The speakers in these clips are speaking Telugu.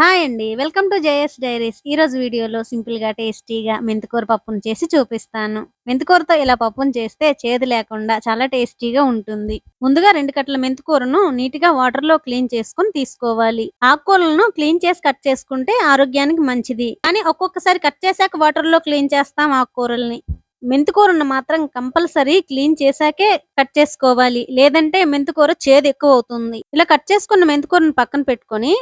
హాయ్ అండి. Welcome to JS diaries. ఈ రోజు వీడియోలో సింపుల్గా టేస్టీగా మెంతికూర పప్పును చేసి చూపిస్తాను. మెంతికూరతో ఇలా పప్పును చేస్తే చేదు లేకుండా చాలా టేస్టీగా ఉంటుంది. ముందుగా రెండు కట్టల మెంతికూరను నీట్గా వాటర్లో క్లీన్ చేసుకుని తీసుకోవాలి. ఆకుకూరలను క్లీన్ చేసి కట్ చేసుకుంటే ఆరోగ్యానికి మంచిది. కానీ ఒక్కొక్కసారి కట్ చేశాక వాటర్లో క్లీన్ చేస్తాం ఆకుకూరల్ని. మెంతికూరను మాత్రం కంపల్సరీ క్లీన్ చేశాకే కట్ చేసుకోవాలి. లేదంటే మెంతికూర చేదు ఎక్కువ అవుతుంది. ఇలా కట్ చేసుకున్న మెంతికూరను పక్కన పెట్టుకొని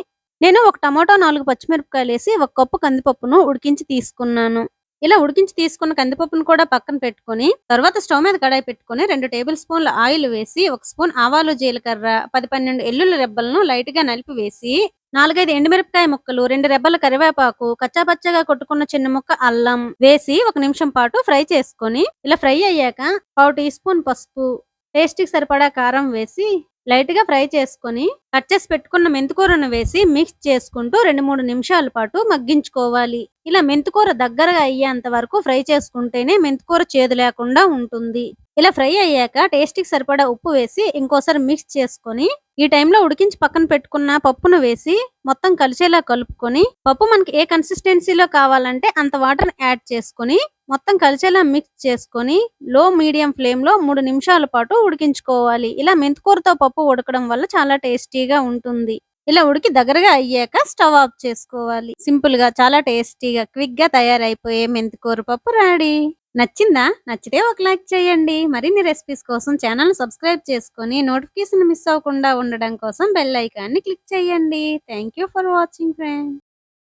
నేను ఒక టమాటో నాలుగు పచ్చిమిరపకాయలు వేసి ఒక కప్పు కందిపప్పును ఉడికించి తీసుకున్నాను. ఇలా ఉడికించి తీసుకున్న కందిపప్పును కూడా పక్కన పెట్టుకొని తర్వాత స్టవ్ మీద కడాయి పెట్టుకొని రెండు టేబుల్ స్పూన్ల ఆయిల్ వేసి ఒక స్పూన్ ఆవాలు జీలకర్ర పది పన్నెండు ఎల్లుల్లి రెబ్బలను లైట్గా నలిపి వేసి నాలుగైదు ఎండుమిరపకాయ ముక్కలు రెండు రెబ్బల కరివేపాకు కచ్చాపచ్చగా కొట్టుకున్న చిన్న ముక్క అల్లం వేసి ఒక నిమిషం పాటు ఫ్రై చేసుకొని ఇలా ఫ్రై అయ్యాక పావు టీ స్పూన్ పసుపు టేస్ట్కి సరిపడా కారం వేసి లైట్గా ఫ్రై చేసుకొని కట్ చేసి పెట్టుకున్న మెంతికూరను వేసి మిక్స్ చేసుకుంటూ రెండు మూడు నిమిషాల పాటు మగ్గించుకోవాలి. ఇలా మెంతికూర దగ్గరగా అయ్యేంత వరకు ఫ్రై చేసుకుంటేనే మెంతికూర చేదు లేకుండా ఉంటుంది. ఇలా ఫ్రై అయ్యాక టేస్ట్కి సరిపడా ఉప్పు వేసి ఇంకోసారి మిక్స్ చేసుకొని ఈ టైంలో ఉడికించి పక్కన పెట్టుకున్న పప్పును వేసి మొత్తం కలిసేలా కలుపుకొని పప్పు మనకి ఏ కన్సిస్టెన్సీలో కావాలంటే అంత వాటర్ యాడ్ చేసుకొని మొత్తం కలిసేలా మిక్స్ చేసుకొని లో మీడియం ఫ్లేమ్లో మూడు నిమిషాల పాటు ఉడికించుకోవాలి. ఇలా మెంతికూరతో పప్పు ఉడకడం వల్ల చాలా టేస్టీగా ఉంటుంది. ఇలా ఉడికి దగ్గరగా అయ్యాక స్టవ్ ఆఫ్ చేసుకోవాలి. సింపుల్గా చాలా టేస్టీగా క్విక్గా తయారైపోయే మెంతికూర పప్పు రెడీ. నచ్చిందా? నచ్చితే ఒక లైక్ చేయండి. మరిన్ని రెసిపీస్ కోసం ఛానల్ సబ్స్క్రైబ్ చేసుకొని నోటిఫికేషన్ మిస్ అవ్వకుండా ఉండడం కోసం బెల్ ఐకాన్ని క్లిక్ చేయండి. Thank for watching friend